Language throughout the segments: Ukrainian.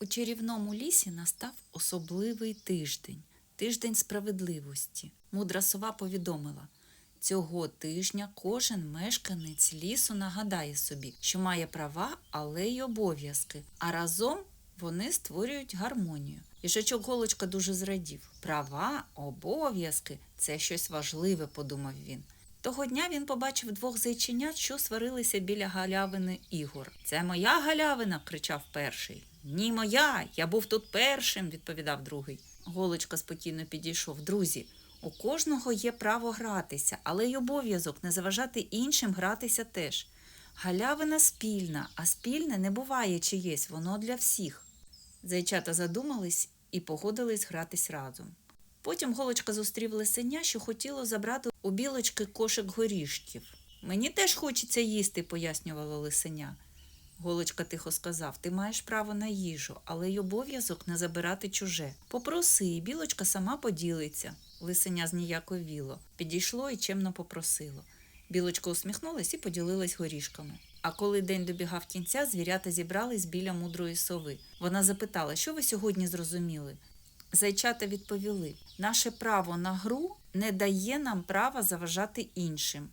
У чарівному лісі настав особливий тиждень тиждень справедливості. Мудра сова повідомила. Цього тижня кожен мешканець лісу нагадає собі, що має права, але й обов'язки, а разом вони створюють гармонію. Їжачок Голочка дуже зрадів. Права, обов'язки це щось важливе, подумав він. Того дня він побачив двох зайченят, що сварилися біля галявини ігор. Це моя галявина, кричав перший. Ні, моя, я був тут першим, відповідав другий. Голочка спокійно підійшов. Друзі, у кожного є право гратися, але й обов'язок не заважати іншим гратися теж. Галявина спільна, а спільне не буває чиєсь, воно для всіх. Зайчата задумались і погодились гратись разом. Потім голочка зустрів лисеня, що хотіло забрати у білочки кошик горішків. Мені теж хочеться їсти, пояснювало лисеня. Голочка тихо сказав: Ти маєш право на їжу, але й обов'язок не забирати чуже. Попроси, і білочка сама поділиться. Лисеня зніяковіло, підійшло і чемно попросило. Білочка усміхнулась і поділилась горішками. А коли день добігав кінця, звірята зібрались біля мудрої сови. Вона запитала, що ви сьогодні зрозуміли? Зайчата відповіли: наше право на гру не дає нам права заважати іншим.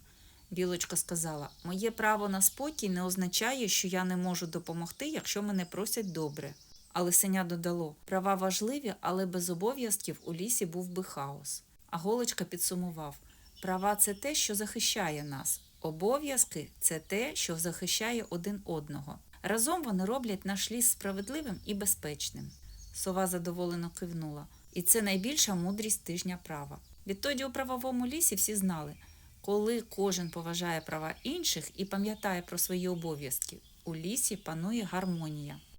Білочка сказала: Моє право на спокій не означає, що я не можу допомогти, якщо мене просять добре. А лисеня додало: права важливі, але без обов'язків у лісі був би хаос. А голочка підсумував: права це те, що захищає нас. Обов'язки це те, що захищає один одного. Разом вони роблять наш ліс справедливим і безпечним. Сова задоволено кивнула. І це найбільша мудрість тижня права. Відтоді у правовому лісі всі знали, коли кожен поважає права інших і пам'ятає про свої обов'язки, у лісі панує гармонія.